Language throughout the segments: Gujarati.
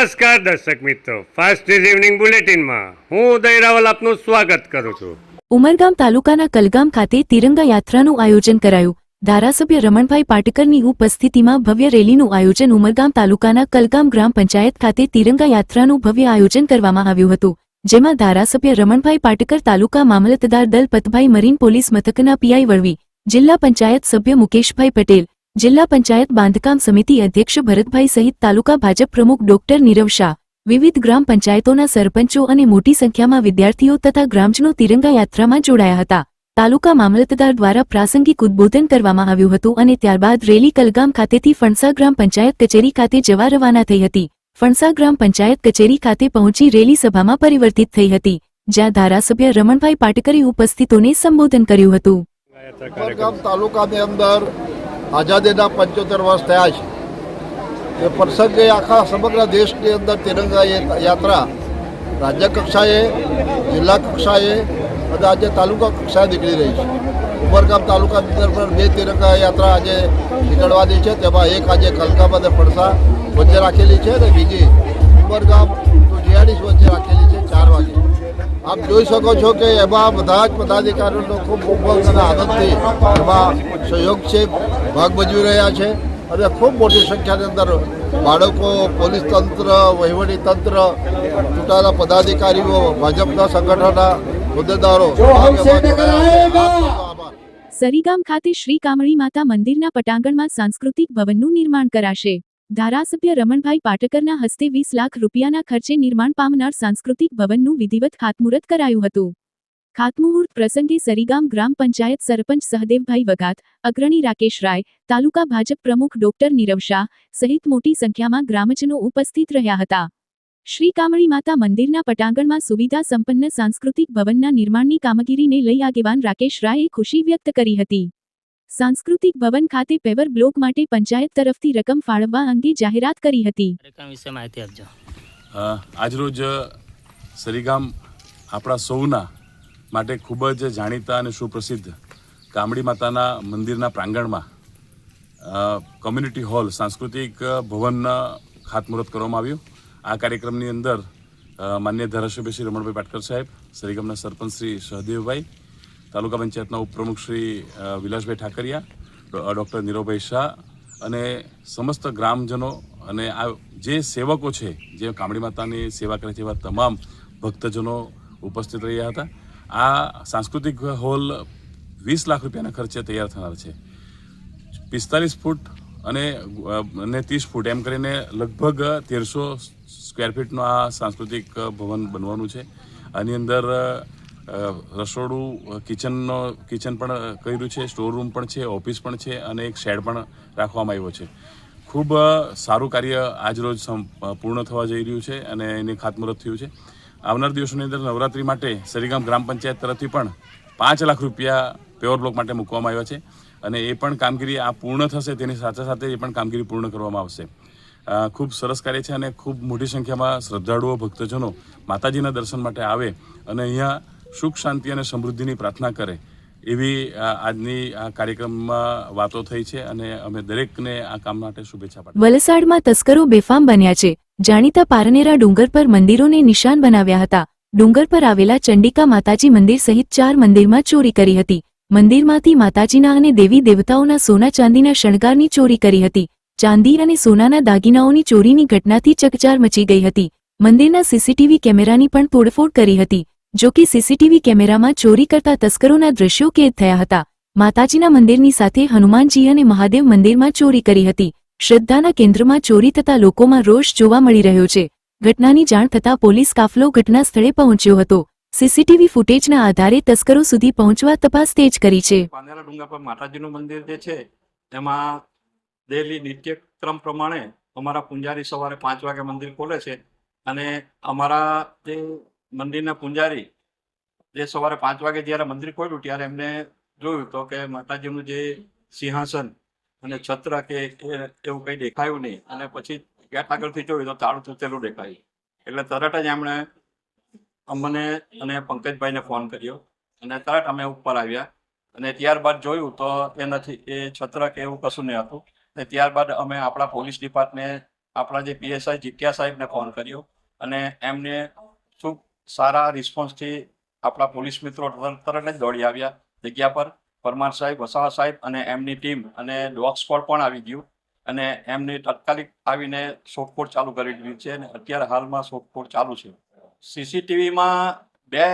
નમસ્કાર દર્શક મિત્રો. ફાસ્ટ ન્યૂઝ ઇવનિંગ બુલેટિનમાં હું ઉદય રાવલ આપનું સ્વાગત કરું છું. ઉમરગામ તાલુકાના કલગામ ખાતે તિરંગા યાત્રાનું આયોજન કરાયું. ધારાસભ્ય રમણભાઈ પાટકરની ઉપસ્થિતિમાં ભવ્ય રેલીનું આયોજન ઉમરગામ તાલુકાના કલગામ ગ્રામ પંચાયત ખાતે તિરંગા યાત્રાનું ભવ્ય આયોજન કરવામાં આવ્યું હતું. જેમાં ધારાસભ્ય રમણભાઈ પાટકર, તાલુકા મામલતદાર દલ પતભાઈ મરીન, પોલીસ મથકના પીઆઈ વળવી, જિલ્લા પંચાયત સભ્ય મુકેશભાઈ પટેલ જિલ્લા પંચાયત બાંધકામ સમિતિ અધ્યક્ષ ભરતભાઈ સહિત તાલુકા ભાજપ પ્રમુખ ડોક્ટર નીરવ શાહ, વિવિધ ગ્રામ પંચાયતોના સરપંચો અને મોટી સંખ્યામાં વિદ્યાર્થીઓ તથા ગ્રામજનો તિરંગા યાત્રામાં જોડાયા હતા. તાલુકા મામલતદાર દ્વારા પ્રાસંગિક ઉદબોધન કરવામાં આવ્યું હતું અને ત્યારબાદ રેલી કલગામ ખાતેથી ફણસા ગ્રામ પંચાયત કચેરી ખાતે જવા રવાના થઈ હતી. ફણસા ગ્રામ પંચાયત કચેરી ખાતે પહોંચી રેલી સભામાં પરિવર્તિત થઈ હતી, જ્યાં ધારાસભ્ય રમણભાઈ પાટકરે ઉપસ્થિતોને સંબોધન કર્યું હતું. તાલુકાની અંદર આઝાદીના પંચોતેર વર્ષ થયા છે. એ પ્રસંગે આખા સમગ્ર દેશની અંદર તિરંગા યા- યાત્રા રાજ્ય કક્ષાએ, જિલ્લા કક્ષાએ અને આજે તાલુકા કક્ષાએ નીકળી રહી છે. ઉમરગામ તાલુકાની અંદર પણ બે તિરંગા યાત્રા આજે નીકળવાની છે. તેમાં એક આજે કલગામ અને પડસા વચ્ચે રાખેલી છે અને બીજી ઉમરગામ તો જીઆડીસ વચ્ચે રાખેલી છે ચાર વાગે. આપ જોઈ શકો છો કે એમાં બધા જ પદાધિકારીઓનો ખૂબ ઉમંગ અને આનંદથી એમાં સહયોગ છે. ભાગ ભજવી રહ્યા છે અને ખૂબ મોટી સંખ્યાની અંદર બાળકો, પોલીસ તંત્ર, વહીવટી તંત્ર, ચૂંટાયેલા પદાધિકારીઓ, ભાજપના સંગઠનના હોદ્દેદારો. સરીગામ ખાતે શ્રી કામળી માતા મંદિરના પટાંગણમાં સાંસ્કૃતિક ભવનનું નિર્માણ કરાશે ધારાસભ્ય રમણભાઈ પાટકરના હસ્તે વીસ લાખ રૂપિયાના ખર્ચે નિર્માણ પામનાર સાંસ્કૃતિક ભવનનું વિધિવત ખાતમુહૂર્ત કરાયું હતું ખાતમુહૂર્ત પ્રસંગે સરીગામ ગ્રામ પંચાયત સરપંચ સહદેવભાઈ વગાત અગ્રણી રાકેશ રાય તાલુકા ભાજપ પ્રમુખ ડોક્ટર નીરવ શાહ સહિત મોટી સંખ્યામાં ગ્રામજનો ઉપસ્થિત રહ્યા હતા. શ્રી કામળી માતા મંદિરના પટાંગણમાં સુવિધા સંપન્ન સાંસ્કૃતિક ભવનના નિર્માણની કામગીરીને લઈ આગેવાન રાકેશ રાયે ખુશી વ્યક્ત કરી હતી. સાંસ્કૃતિક ભવન ખાતે પેવર બ્લોક માટે પંચાયત તરફથી રકમ ફાળવવા અંગે જાહેરાત કરી હતી. વિશે માહિતી આપજો. આજરોજ સરીગામ આપણા સૌના માટે ખૂબ જ જાણીતા અને સુપ્રસિદ્ધ કામડી માતાના મંદિરના પ્રાંગણમાં કમ્યુનિટી હોલ સાંસ્કૃતિક ભવનના ખાતમુહૂર્ત કરવામાં આવ્યું. આ કાર્યક્રમની અંદર માન્ય ધારાસભ્ય શ્રી રમણભાઈ પાટકર સાહેબ, સરીગમના સરપંચ શ્રી સહદેવભાઈ, તાલુકા પંચાયતના ઉપપ્રમુખ શ્રી વિલાસભાઈ ઠાકરિયા ડૉક્ટર નીરવભાઈ શાહ અને સમસ્ત ગ્રામજનો અને આ જે સેવકો છે, જે કામડી માતાની સેવા કરે છે એવા તમામ ભક્તજનો ઉપસ્થિત રહ્યા હતા. આ સાંસ્કૃતિક હોલ વીસ લાખ રૂપિયાના ખર્ચે તૈયાર થનાર છે. પિસ્તાલીસ ફૂટ અને અને ત્રીસ ફૂટ, એમ કરીને લગભગ તેરસો સ્ક્વેર ફીટનું આ સાંસ્કૃતિક ભવન બનવાનું છે. આની અંદર રસોડું, કિચનનો, કિચન પણ કર્યું છે, સ્ટોર રૂમ પણ છે, ઓફિસ પણ છે અને એક શેડ પણ રાખવામાં આવ્યો છે. ખૂબ સારું કાર્ય આજરોજ પૂર્ણ થવા જઈ રહ્યું છે અને એની ખાતમુહૂર્ત થયું છે. આવનાર દિવસોની અંદર નવરાત્રી માટે સરીગામ ગ્રામ પંચાયત તરફથી પણ પાંચ લાખ રૂપિયા પ્યોર બ્લોક માટે મૂકવામાં આવ્યા છે અને એ પણ કામગીરી આ પૂર્ણ થશે તેની સાથે સાથે એ પણ કામગીરી પૂર્ણ કરવામાં આવશે. ખૂબ સરસ કાર્ય છે અને ખૂબ મોટી સંખ્યામાં શ્રદ્ધાળુઓ, ભક્તજનો માતાજીના દર્શન માટે આવે અને અહીંયા સુખ, શાંતિ અને સમૃદ્ધિની પ્રાર્થના કરે એવી આજની આ કાર્યક્રમમાં વાતો થઈ છે અને અમે દરેકને આ કામ માટે શુભેચ્છા પાઠવીએ વલસાડમાં તસ્કરો બેફામ બન્યા છે. જાણીતા પારનેરા ડુંગર પર મંદિરોને નિશાન બનાવ્યા હતા. ડુંગર પર આવેલા ચંડિકા માતાજી મંદિર સહિત ચાર મંદિરમાં ચોરી કરી હતી. મંદિરમાંથી માતાજીના અને દેવી દેવતાઓના સોના ચાંદીના શણગારની ચોરી કરી હતી. ચાંદી અને સોનાના દાગીનાઓની ચોરીની ઘટનાથી ચકચાર મચી ગઈ હતી. મંદિરના સીસીટીવી કેમેરાની પણ તોડફોડ કરી હતી, જો કે સીસીટીવી કેમેરામાં ચોરી કરતા તસ્કરોના દ્રશ્યો કેદ થયા હતા. માતાજીના મંદિરની સાથે હનુમાનજી અને મહાદેવ મંદિરમાં ચોરી કરી હતી. શ્રદ્ધાના કેન્દ્રમાં ચોરી થતા લોકોમાં રોષ જોવા મળી રહ્યો છે. ઘટનાની જાણ થતાં પોલીસ કાફલો ઘટના સ્થળે પહોંચ્યો હતો. સીસીટીવી ફૂટેજના આધારે તસ્કરો સુધી પહોંચવા તપાસ તેજ કરી છે. પાંદેરા ડુંગર પર મંદિર જે છે તેમાં ડેલી નિત્યક્રમ પ્રમાણે અમારા પૂંજારી સવારે પાંચ વાગે મંદિર ખોલે છે અને અમારા જે મંદિરના પૂંજારી જે સવારે પાંચ વાગે જ્યારે મંદિર ખોલ્યું ત્યારે એમને જોયું તો કે માતાજીનું જે સિંહાસન અને છત્ર કે એવું કંઈ દેખાયું નહીં. અને પછી ગેટ આગળથી જોયું તો તાળું તૂટેલું દેખાયું. એટલે તરત જ એમણે અમને અને પંકજભાઈને ફોન કર્યો અને તરત અમે ઉપર આવ્યા. અને ત્યારબાદ જોયું તો એ નથી, એ છત્ર કે એવું કશું નહીં હતું. અને ત્યારબાદ અમે આપણા પોલીસ ડિપાર્ટમેન્ટ આપણા જે પીએસઆઈ જીત્યા સાહેબને ફોન કર્યો. અને એમને ખૂબ સારા રિસ્પોન્સથી આપણા પોલીસ મિત્રો તરત જ દોડી આવ્યા જગ્યા પર. પરમાર સાહેબ વસાવા સાહેબ અને એમની ટીમ અને ડોગ સ્કોડ પણ આવી ગયું અને એમની તાત્કાલિક આવીને શોધખોળ ચાલુ કરી દીધી છે અને અત્યારે હાલમાં શોધખોળ ચાલુ છે. સીસીટીવીમાં બે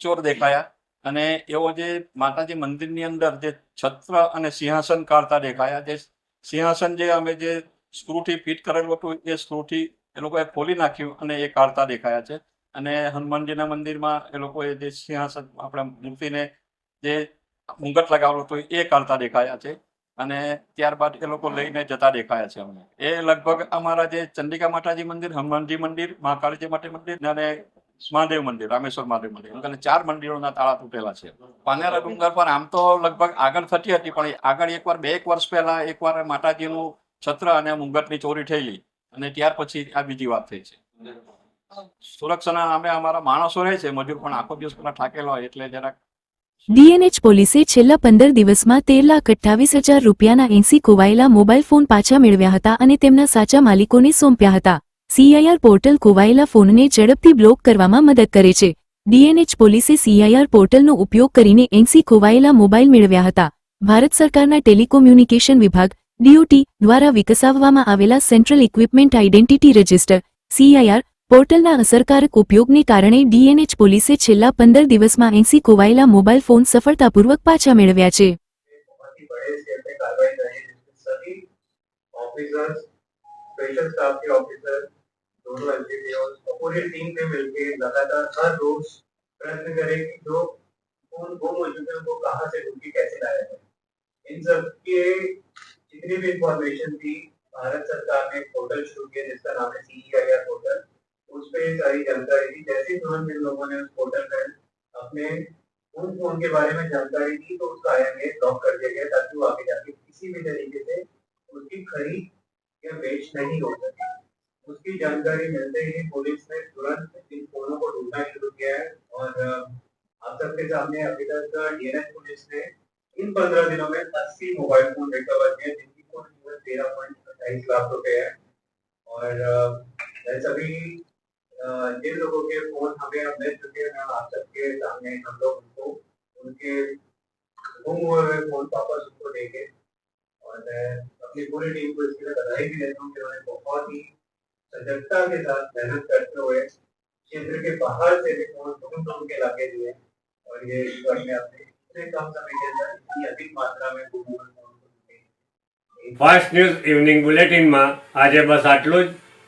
ચોર દેખાયા અને એવો જે માતાજી મંદિરની અંદર જે છત્ર અને સિંહાસન કાઢતા દેખાયા, જે સિંહાસન જે અમે જે સ્ક્રૂથી ફિટ કરેલું હતું એ સ્ક્રૂથી એ લોકોએ ખોલી નાખ્યું અને એ કાઢતા દેખાયા છે. અને હનુમાનજીના મંદિરમાં એ લોકોએ જે સિંહાસન, આપણા મૂર્તિને જે મુંગટ લગાવેલું હતું એ કાઢતા દેખાયા છે. અને ત્યારબાદ એ લોકો લઈને જતા દેખાયા છે અમને. એ લગભગ અમારા જે ચંડિકા માતાજી મંદિર, હનુમાનજી મંદિર મહાકાળીજી માટે મંદિર અને મહાદેવ મંદિર, રામેશ્વર મહાદેવ મંદિર. અને ચાર મંદિરોના તાળા તૂટેલા છે. પાનેરા ડુંગર પર આમ તો લગભગ આગળ થતી હતી, પણ આગળ એકવાર બે એક વર્ષ પહેલા એકવાર માતાજીનું છત્ર અને મુંગટની ચોરી થયેલી અને ત્યાર પછી આ બીજી વાત થઈ છે. સુરક્ષાના નામે અમારા માણસો રહે છે, મજૂર પણ આખો દિવસ પેલા થાકેલા હોય એટલે જરાક ડીએનએચ પોલીસે છેલ્લા પંદર દિવસમાં તેર લાખ અઠ્ઠાવીસ હજાર રૂપિયાના એંસી ખોવાયેલા મોબાઈલ ફોન પાછા મેળવ્યા હતા અને તેમના સાચા માલિકોને સોંપ્યા હતા. સીઆઈઆર પોર્ટલ ખોવાયેલા ફોનને ઝડપથી બ્લોક કરવામાં મદદ કરે છે. ડીએનએચ પોલીસે સીઆઈઆર પોર્ટલનો ઉપયોગ કરીને એંસી ખોવાયેલા મોબાઈલ મેળવ્યા હતા. ભારત સરકારના ટેલિકોમ્યુનિકેશન વિભાગ, ડીઓટી, દ્વારા વિકસાવવામાં આવેલા central equipment identity register, CIR પોર્ટલના અસરકારક ઉપયોગને કારણે ડીએનએચ પોલીસે છેલ્લા પંદર દિવસમાં એંસી ખોવાયેલા મોબાઈલ ફોન સફળતાપૂર્વક પાછા મેળવ્યા છે बहुत ही बड़े स्केल पे कार्रवाई करी है जिसमें सभी ऑफिसर्स स्पेशल स्टाफ के ऑफिसर दोनों एलजीपीओस और पूरी टीम ने मिलकर लगातार हर रोज प्रयत्न करे कि जो फोन गुम हो चुके हैं उनको कहाँ से ढूंढ के कैसे लाया जाए इन सब के जितनी भी इंफॉर्मेशन थी भारत सरकार ने एक पोर्टल शुरू किया जिसका नाम है सीईआईआर पोर्टल उस पे सारी जानकारी थी जैसे तुरंत इन लोगों ने उस पोर्टल पर अपने उन फ़ोन के बारे में जानकारी दी तो उसका आईएमए ब्लॉक कर दिया गया, ताकि वो आगे जाके किसी भी तरीके से उसकी खरीद या बेच नहीं हो सके। उसकी जानकारी मिलते ही पुलिस ने तुरंत इन फोनों को ढूंढना शुरू किया है और आप सबके सामने अभी तक डीएनएस पुलिस ने इन पंद्रह दिनों में अस्सी मोबाइल फ़ोन रिकवर किए जिनकी कुल कीमत तेरह पॉइंट अट्ठाईस लाख रुपए है। और सभी जिन लोगों के फोन हमें अब मिल चुके हैं मैं आप सबके सामने हम लोग उनको उनके गुम हुए हुए फोन वापस उनको देंगे और मैं अपनी पूरी टीम को इसके लिए बधाई भी देता हूँ कि उन्होंने बहुत ही सजगता के साथ मेहनत करते हुए क्षेत्र के बाहर से भी फोन ढूंढ ढूंढ के लाके दिए और ये ईश्वर ने अपने इतने कम समय के अंदर इतनी अधिक मात्रा में गुम हुए फोन को ढूंढे ફાસ્ટ ન્યૂઝ ઇવનિંગ બુલેટિનમાં આજે બસ આટલું જ